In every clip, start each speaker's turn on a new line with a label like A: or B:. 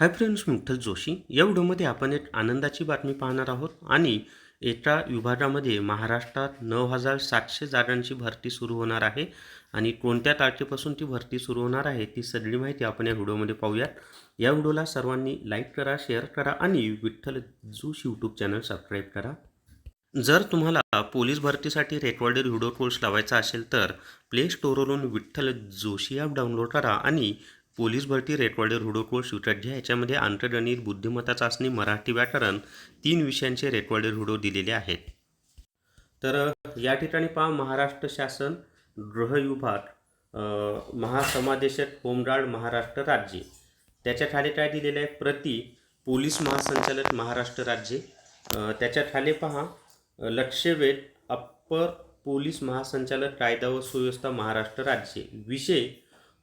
A: हाय friends मी विठ्ठल जोशी या व्हिडिओमध्ये आपण एक आनंदाची बातमी पाहणार आहोत आणि एका विभागामध्ये महाराष्ट्रात नऊ हजार सातशे जागांची भरती सुरू होणार आहे आणि कोणत्या तारखेपासून ती भरती सुरू होणार आहे ती सगळी माहिती आपण या व्हिडिओमध्ये पाहूयात. या व्हिडिओला सर्वांनी लाईक करा शेअर करा आणि Vitthal Joshi YouTube channel subscribe करा. जर तुम्हाला पोलीस भरतीसाठी रेकॉर्डेड व्हिडिओ कोर्स लावायचा असेल तर प्ले स्टोरवरून विठ्ठल जोशी ॲप डाउनलोड करा आणि पोलीस भरती रेकॉर्डेड व्हिडिओ कोर्स घ्या याच्यामध्ये आंतरगणित बुद्धिमत्ता चाचणी मराठी व्याकरण तीन विषयांचे रेकॉर्डेड हुडो दिलेले आहेत. तर या ठिकाणी पहा महाराष्ट्र शासन गृह विभाग महासमादेशक होमगार्ड महाराष्ट्र राज्य. त्याच्याखाली काय दिलेलं आहे? प्रति पोलीस महासंचालक महाराष्ट्र राज्य. त्याच्याखाली पहा लक्षवेध अप्पर पोलीस महासंचालक कायदा व सुव्यवस्था महाराष्ट्र राज्य. विषय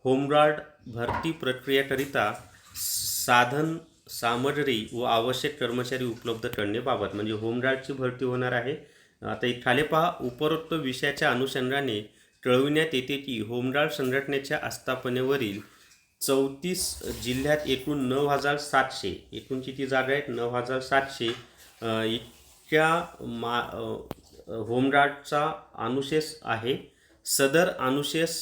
A: होमगार्ड भरती प्रक्रियेकरिता साधन सामग्री व आवश्यक कर्मचारी उपलब्ध करण्याबाबत म्हणजे होमगार्डची भरती होणार आहे. आता खाली पहा उपरोक्त विषयाच्या अनुषंगाने कळविण्यात येते की होमगार्ड संघटनेच्या आस्थापनेवरील चौतीस जिल्ह्यात एकूण नऊ हजार सातशे एकूण किती जागा आहेत? नऊ हजार सातशे इतक्या मा होमगार्डचा अनुशेष आहे. सदर अनुशेष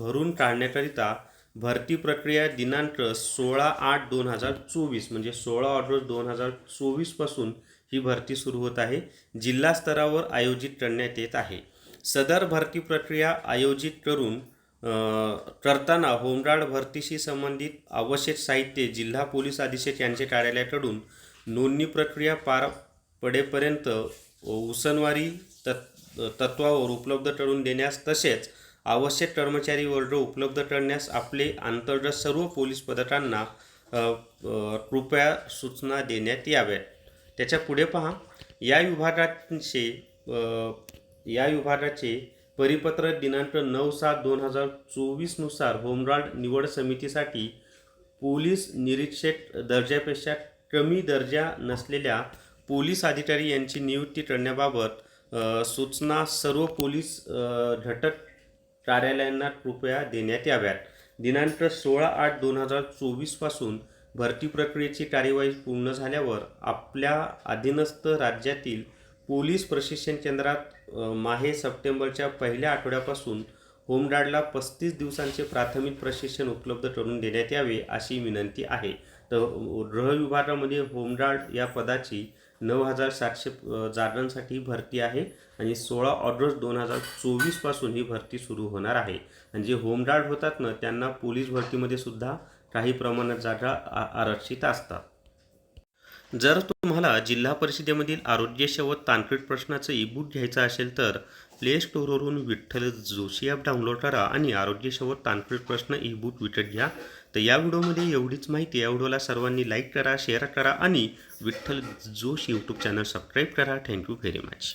A: भरून काढण्याकरिता भरती प्रक्रिया दिनांक सोळा आठ दोन हजार चोवीस म्हणजे सोळा ऑगस्ट दोन हजार चोवीसपासून ही भरती सुरू होत आहे. जिल्हा स्तरावर आयोजित करण्यात येत आहे. सदर भरती प्रक्रिया आयोजित करून करताना होमगार्ड भरतीशी संबंधित आवश्यक साहित्य जिल्हा पोलीस अधीक्षक यांचे कार्यालयाकडून नोंदणी प्रक्रिया पार पडेपर्यंत उसनवारी तत् तत्वावर उपलब्ध करून देण्यास तसेच आवश्यक कर्मचारी वर्ग उपलब्ध करण्यास आपले अंतर्गत सर्व पोलीस पथकांना कृपया सूचना देण्यात याव्यात. त्याच्या पुढे पहा. या विभागाचे या विभागाचे परिपत्र दिनांक नऊ सात दोन हजार चोवीसनुसार होमगार्ड निवड समितीसाठी पोलीस निरीक्षक दर्जापेक्षा कमी दर्जा नसलेल्या पोलीस अधिकारी यांची नियुक्ती करण्याबाबत सूचना सर्व पोलीस घटक कार्यालयांना कृपया देण्यात याव्यात. दिनांक सोळा आठ दोन हजार चोवीसपासून भरती प्रक्रियेची कार्यवाही पूर्ण झाल्यावर आपल्या अधीनस्थ राज्यातील पोलीस प्रशिक्षण केंद्रात माहे सप्टेंबरच्या पहिल्या आठवड्यापासून होमगार्डला पस्तीस दिवसांचे प्राथमिक प्रशिक्षण उपलब्ध करून देण्यात यावे अशी विनंती आहे. तर गृह विभागामध्ये होमगार्ड या पदाची नऊ हजार सातशे जागांसाठी भरती आहे आणि सोळा ऑगस्ट दोन हजार चोवीसपासून ही भरती सुरू होणार आहे. म्हणजे आणि जे होमगार्ड होतात ना त्यांना पोलीस भरतीमध्ये सुद्धा काही प्रमाणात जागा आ- आरक्षित असतात. जर तुम्हाला जिल्हा परिषदेमधील आरोग्य व तांत्रिक प्रश्नाचं ईबुक घ्यायचं असेल तर प्ले स्टोअरवरून विठ्ठल जोशी ॲप डाउनलोड करा आणि आरोग्य तांत्रिक प्रश्न ई बुक विकत घ्या. तर या व्हिडिओमध्ये एवढीच माहिती. या व्हिडिओला सर्वांनी लाईक करा शेअर करा आणि Vitthal Joshi YouTube channel subscribe करा. Thank you very much